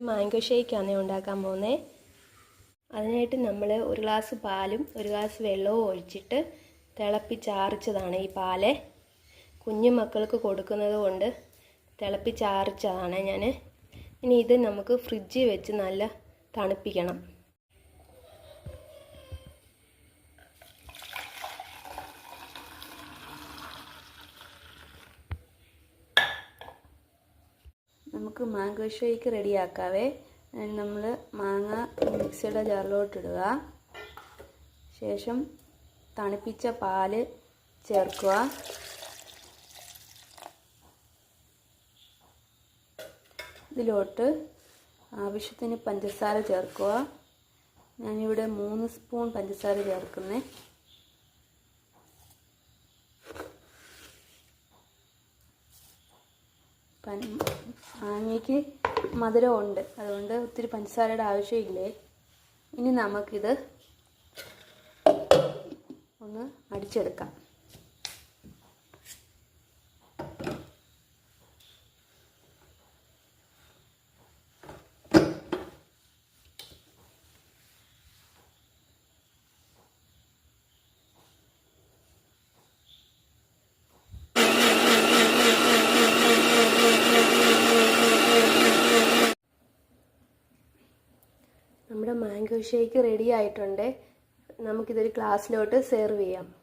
Mango ഷേക്കാണ് ഉണ്ടാക്കാൻ പോകുന്നത്. അതിനായിട്ട് നമ്മൾ ഒരു ഗ്ലാസ് പാലും ഒരു ഗ്ലാസ് വെള്ളവും ഒഴിച്ചിട്ട് തിളപ്പിച്ചാറിച്ചതാണ് ഈ പാൽ. കുഞ്ഞു മക്കൾക്ക് കൊടുക്കുന്നത് കൊണ്ട് തിളപ്പിച്ചാറിച്ചതാണ് ഞാൻ ഇനി ഇത് നമുക്ക് ഫ്രിഡ്ജിൽ വെച്ച് നല്ല തണുപ്പിക്കണം. നമുക്ക് മാംഗോ ഷേക്ക് റെഡിയാക്കാവേ നമ്മൾ മാങ്ങ മിക്സിയുടെ ജാറിലോട്ടിടുക. ശേഷം തണുപ്പിച്ച പാൽ ചേർക്കുക. ഇതിലോട്ട് ആവശ്യത്തിന് പഞ്ചസാര ചേർക്കുക. ഞാനിവിടെ മൂന്ന് സ്പൂൺ പഞ്ചസാര ചേർക്കുന്നേ. മാങ്ങയ്ക്ക് മധുരമുണ്ട്. അതുകൊണ്ട് ഒത്തിരി പഞ്ചസാരയുടെ ആവശ്യമില്ലേ? ഇനി നമുക്കിത് ഒന്ന് അടിച്ചെടുക്കാം. നമ്മുടെ മാംഗോ ഷേക്ക് റെഡി ആയിട്ടുണ്ട്. നമുക്കിതൊരു ഗ്ലാസ്സിലോട്ട് സെർവ് ചെയ്യാം.